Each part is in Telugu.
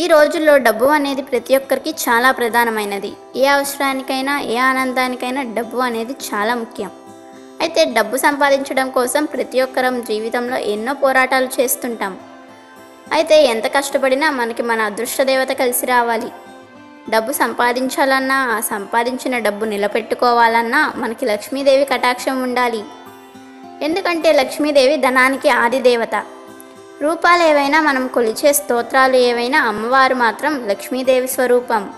ఈ రోజుల్లో డబ్బు అనేది ప్రతి ఒక్కరికి చాలా ప్రధానమైనది. ఏ అవసరానికైనా ఏ ఆనందానికైనా డబ్బు అనేది చాలా ముఖ్యం. అయితే డబ్బు సంపాదించడం కోసం ప్రతి ఒక్కరం జీవితంలో ఎన్నో పోరాటాలు చేస్తుంటాం. అయితే ఎంత కష్టపడినా మనకి మన అదృష్ట దేవత కలిసి రావాలి. డబ్బు సంపాదించాలన్నా ఆ సంపాదించిన డబ్బు నిలబెట్టుకోవాలన్నా మనకి లక్ష్మీదేవి కటాక్షం ఉండాలి. ఎందుకంటే లక్ష్మీదేవి ధనానికి ఆది దేవత. రూపాలు ఏవైనా మనం కొలిచే స్తోత్రాలు ఏవైనా అమ్మవారు మాత్రం లక్ష్మీదేవి స్వరూపం.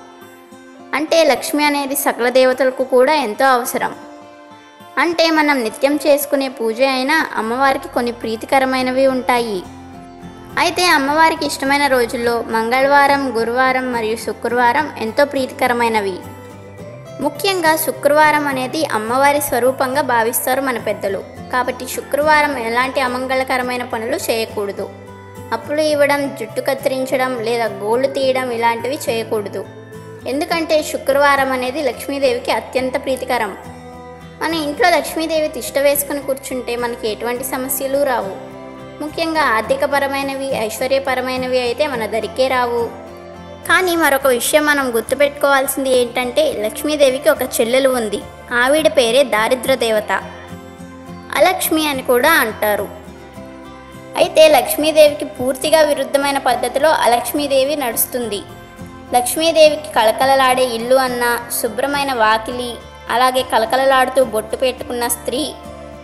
అంటే లక్ష్మి అనేది సకల దేవతలకు కూడా ఎంతో అవసరం. అంటే మనం నిత్యం చేసుకునే పూజ అయినా అమ్మవారికి కొన్ని ప్రీతికరమైనవి ఉంటాయి. అయితే అమ్మవారికి ఇష్టమైన రోజుల్లో మంగళవారం గురువారం మరియు శుక్రవారం ఎంతో ప్రీతికరమైనవి. ముఖ్యంగా శుక్రవారం అనేది అమ్మవారి స్వరూపంగా భావిస్తారు మన పెద్దలు. కాబట్టి శుక్రవారం ఎలాంటి అమంగళకరమైన పనులు చేయకూడదు. అప్పులు ఇవ్వడం జుట్టు కత్తిరించడం లేదా గోళ్ళు తీయడం ఇలాంటివి చేయకూడదు. ఎందుకంటే శుక్రవారం అనేది లక్ష్మీదేవికి అత్యంత ప్రీతికరం. మన ఇంట్లో లక్ష్మీదేవి తిష్ట వేసుకుని కూర్చుంటే మనకి ఎటువంటి సమస్యలు రావు. ముఖ్యంగా ఆర్థికపరమైనవి ఐశ్వర్యపరమైనవి అయితే మన దరికే రావు. కానీ మరొక విషయం మనం గుర్తుపెట్టుకోవాల్సింది ఏంటంటే లక్ష్మీదేవికి ఒక చెల్లెలు ఉంది. ఆవిడ పేరే దారిద్ర దేవత. అలక్ష్మి అని కూడా అంటారు. అయితే లక్ష్మీదేవికి పూర్తిగా విరుద్ధమైన పద్ధతిలో అలక్ష్మీదేవి నడుస్తుంది. లక్ష్మీదేవికి కళకళలాడే ఇల్లు అన్న శుభ్రమైన వాకిలి అలాగే కలకలలాడుతూ బొట్టు పెట్టుకున్న స్త్రీ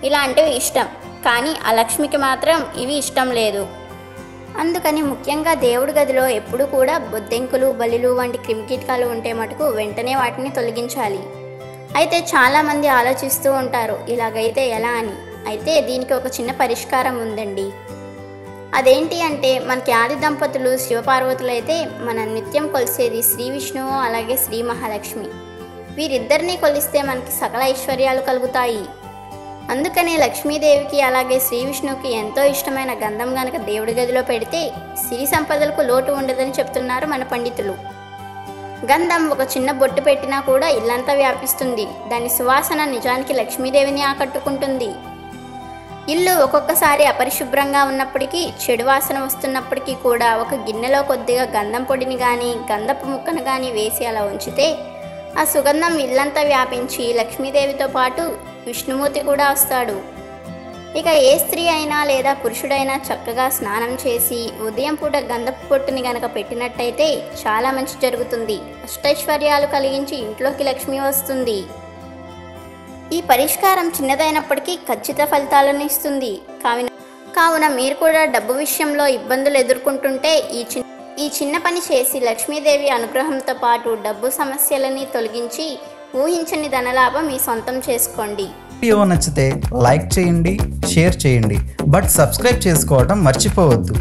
ఇలాంటివి ఇష్టం. కానీ ఆ లక్ష్మికి మాత్రం ఇవి ఇష్టం లేదు. అందుకని ముఖ్యంగా దేవుడి గదిలో ఎప్పుడు కూడా బొద్దెంకులు బలిలు వంటి క్రిమికీటకాలు ఉంటే మటుకు వెంటనే వాటిని తొలగించాలి. అయితే చాలామంది ఆలోచిస్తూ ఉంటారు ఇలాగైతే ఎలా అని? అయితే దీనికి ఒక చిన్న పరిష్కారం ఉందండి. అదేంటి అంటే మనకి ఆది దంపతులు శివపార్వతులు అయితే మన నిత్యం కొలిసేది శ్రీ విష్ణువు అలాగే శ్రీ మహాలక్ష్మి. వీరిద్దరిని కొలిస్తే మనకి సకల ఐశ్వర్యాలు కలుగుతాయి. అందుకనే లక్ష్మీదేవికి అలాగే శ్రీ విష్ణువుకి ఎంతో ఇష్టమైన గంధం గనక దేవుడి గదిలో పెడితే సిరి సంపదలకు లోటు ఉండదని చెప్తున్నారు మన పండితులు. గంధం ఒక చిన్న బొట్టు పెట్టినా కూడా ఇల్లంతా వ్యాపిస్తుంది. దాని సువాసన నిజానికి లక్ష్మీదేవిని ఆకట్టుకుంటుంది. ఇల్లు ఒక్కొక్కసారి అపరిశుభ్రంగా ఉన్నప్పటికీ చెడు వాసన వస్తున్నప్పటికీ కూడా ఒక గిన్నెలో కొద్దిగా గంధం పొడిని కానీ గంధపు ముక్కను కానీ వేసి అలా ఉంచితే ఆ సుగంధం ఇల్లంతా వ్యాపించి లక్ష్మీదేవితో పాటు విష్ణుమూర్తి కూడా వస్తాడు. ఇక ఏ స్త్రీ అయినా లేదా పురుషుడైనా చక్కగా స్నానం చేసి ఉదయం పూట గంధపు పొట్టుని గనక పెట్టినట్టయితే చాలా మంచి జరుగుతుంది. అష్టైశ్వర్యాలు కలిగించి ఇంట్లోకి లక్ష్మి వస్తుంది. ఈ పరిష్కారం చిన్నదైనప్పటికీ ఖచ్చిత ఫలితాలను ఇస్తుంది. కావున కావున మీరు కూడా డబ్బు విషయంలో ఇబ్బందులు ఎదుర్కొంటుంటే ఈ చిన్న ఈ చిన్న పని చేసి లక్ష్మీదేవి అనుగ్రహంతో పాటు డబ్బు సమస్యలని తొలగించి ఊహించని ధనలాభం మీ సొంతం చేసుకోండి. వీడియో నచ్చితే లైక్ చేయండి షేర్ చేయండి. బట్ సబ్స్క్రైబ్ చేసుకోవడం మర్చిపోవద్దు.